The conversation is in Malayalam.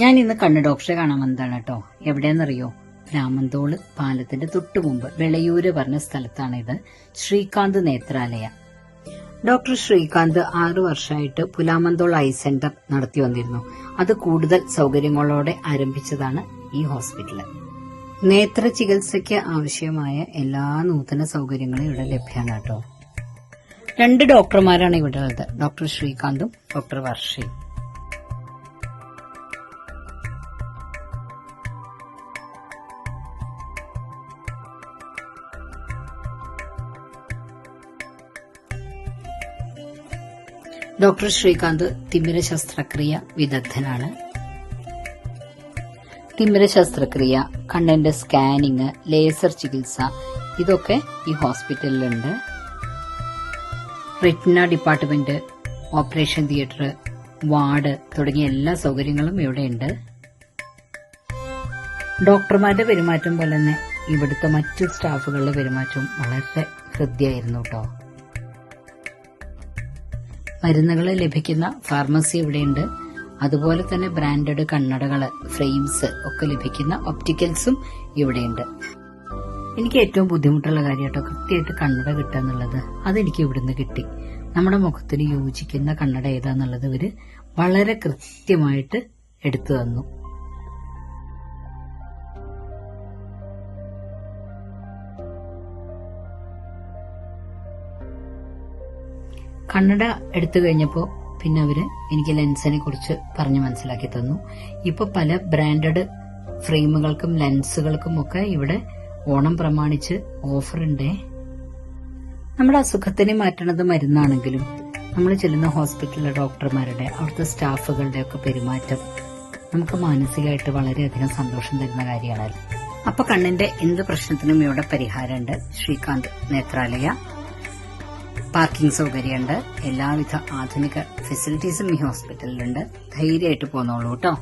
ഞാൻ ഇന്ന് കണ്ണ് ഡോക്ടറെ കാണാൻ വന്നതാണ് കേട്ടോ. എവിടെയെന്നറിയോ രാമന്തോൾ പാലത്തിന്റെ തൊട്ടു മുമ്പ് വെളയൂര് പറഞ്ഞ സ്ഥലത്താണ് ഇത് ശ്രീകാന്ത് നേത്രാലയ. ഡോക്ടർ ശ്രീകാന്ത് ആറു വർഷമായിട്ട് പുലാമന്തോൾ ഐ സെന്റർ നടത്തി വന്നിരുന്നു. അത് കൂടുതൽ സൗകര്യങ്ങളോടെ ആരംഭിച്ചതാണ് ഈ ഹോസ്പിറ്റൽ. നേത്ര ചികിത്സയ്ക്ക് ആവശ്യമായ എല്ലാ നൂതന സൗകര്യങ്ങളും ഇവിടെ ലഭ്യമാണ് കേട്ടോ. രണ്ട് ഡോക്ടർമാരാണ് ഇവിടെ ഉള്ളത്. ഡോക്ടർ ശ്രീകാന്തും ഡോക്ടർ വർഷയും. ഡോക്ടർ ശ്രീകാന്ത് തിമിര ശസ്ത്രക്രിയ വിദഗ്ധനാണ്. തിമിര ശസ്ത്രക്രിയ കണ്ണിന്റെ സ്കാനിങ് ലേസർ ചികിത്സ ഇതൊക്കെ ഈ ഹോസ്പിറ്റലിലുണ്ട്. Retina department operation theatre ward തുടങ്ങിയ എല്ലാ സൗകര്യങ്ങളും ഇവിടെയുണ്ട്. ഡോക്ടർമാരുടെ പെരുമാറ്റം പോലെ തന്നെ ഇവിടുത്തെ മറ്റു സ്റ്റാഫുകളുടെ പെരുമാറ്റവും വളരെ ഹൃദ്യായിരുന്നു കേട്ടോ. മരുന്നുകൾ ലഭിക്കുന്ന ഫാർമസി ഇവിടെയുണ്ട്. അതുപോലെ തന്നെ ബ്രാൻഡഡ് കണ്ണടകൾ ഫ്രെയിംസ് ഒക്കെ ലഭിക്കുന്ന ഒപ്റ്റിക്കൽസും ഇവിടെയുണ്ട്. എനിക്ക് ഏറ്റവും ബുദ്ധിമുട്ടുള്ള കാര്യം കേട്ടോ കൃത്യമായിട്ട് കണ്ണട കിട്ടുക എന്നുള്ളത്. അതെനിക്ക് ഇവിടുന്ന് കിട്ടി. നമ്മുടെ മുഖത്തിന് യോജിക്കുന്ന കണ്ണട ഏതാന്നുള്ളത് ഇവർ വളരെ കൃത്യമായിട്ട് എടുത്തു തന്നു. കണ്ണട എടുത്തു കഴിഞ്ഞപ്പോൾ പിന്നെ അവർ എനിക്ക് ലെൻസിനെ കുറിച്ച് പറഞ്ഞു മനസ്സിലാക്കി തന്നു. ഇപ്പൊ പല ബ്രാൻഡഡ് ഫ്രെയിമുകൾക്കും ലെൻസുകൾക്കും ഒക്കെ ഇവിടെ ഓണം പ്രമാണിച്ച് ഓഫർ ഉണ്ടേ. നമ്മുടെ അസുഖത്തിനെ മാറ്റണത് മരുന്നാണെങ്കിലും നമ്മൾ ചെല്ലുന്ന ഹോസ്പിറ്റലിലെ ഡോക്ടർമാരുടെ അവിടുത്തെ സ്റ്റാഫുകളുടെ ഒക്കെ പെരുമാറ്റം നമുക്ക് മാനസികമായിട്ട് വളരെയധികം സന്തോഷം തരുന്ന കാര്യമാണ്. അപ്പൊ കണ്ണിന്റെ എന്ത് പ്രശ്നത്തിനും ഇവിടെ പരിഹാരമുണ്ട്. ശ്രീകാന്ത് നേത്രാലയ. പാർക്കിംഗ് സൗകര്യമുണ്ട്. എല്ലാവിധ ആധുനിക ഫെസിലിറ്റീസും ഈ ഹോസ്പിറ്റലിലുണ്ട്. ധൈര്യമായിട്ട് പോന്നോളൂ കേട്ടോ.